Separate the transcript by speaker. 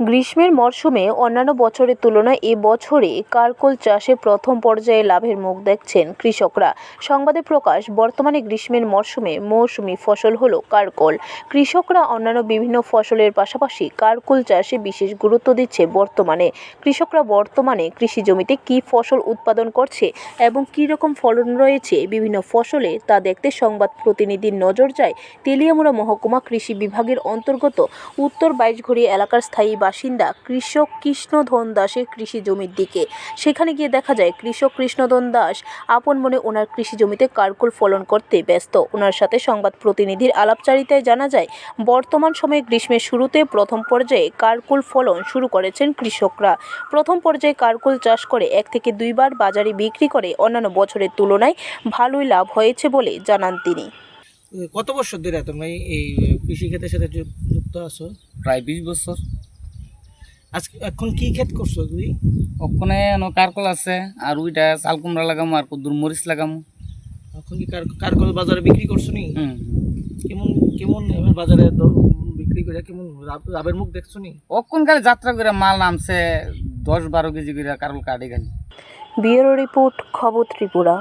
Speaker 1: গ্রীষ্মের মরশুমে অন্যান্য বছরের তুলনায় এ বছরে কারকোল চাষে প্রথম পর্যায়ে লাভের মুখ দেখছেন কৃষকরা। সংবাদে প্রকাশ, বর্তমানে গ্রীষ্মের মরশুমে মৌসুমি ফসল হল কারকোল। কৃষকরা অন্যান্য বিভিন্ন ফসলের পাশাপাশি কারকোল চাষে বিশেষ গুরুত্ব দিচ্ছে বর্তমানে। কৃষকরা বর্তমানে কৃষি জমিতে কী ফসল উৎপাদন করছে এবং কী রকম ফলন রয়েছে বিভিন্ন ফসলে তা দেখতে সংবাদ প্রতিনিধির নজর যায় তেলিয়ামুড়া মহকুমা কৃষি বিভাগের অন্তর্গত উত্তর বাইশঘড়ি এলাকার স্থায়ী বাসিন্দা কৃষক কৃষ্ণধন দাসের কৃষি জমির দিকে। সেখানে গিয়ে দেখা যায় কৃষক কৃষ্ণধন দাস আপন মনে ওনার কৃষি জমিতে কারকুল ফলন করতে ব্যস্ত। ওনার সাথে সংবাদ প্রতিনিধির আলাপচারিতায় জানা যায় বর্তমান সময়ে গ্রীষ্মের শুরুতে প্রথম পর্যায়ে কারকুল ফলন শুরু করেছেন কৃষকরা। প্রথম পর্যায়ে কারকুল চাষ করে এক থেকে দুইবার বাজারে বিক্রি করে অন্যান্য বছরের তুলনায় ভালোই লাভ হয়েছে বলে জানান তিনি।
Speaker 2: কত বছর ধরে তোমরা এই- এই কৃষি ক্ষেতের সাথে যুক্ত আছো?
Speaker 3: প্রায় বিশ বছর।
Speaker 2: আজকে এখন কি ক্ষেত করছ তুমি?
Speaker 3: ওখানে কারকল আছে আর ওইটা চাল কুমড়া লাগামো আর কদ্দুর মরিচ লাগামো।
Speaker 2: এখন কি কার কারকল বাজারে বিক্রি করছ নি? কেমন কেমন এবার বাজারে বিক্রি করে কেমন লাভের মুখ দেখছ নি?
Speaker 3: ওখান কালে যাত্রা করে মাল নামছে দশ বারো কেজি করে কারল কাটে গেল
Speaker 1: ব্যুরো রিপোর্ট খবর ত্রিপুরা।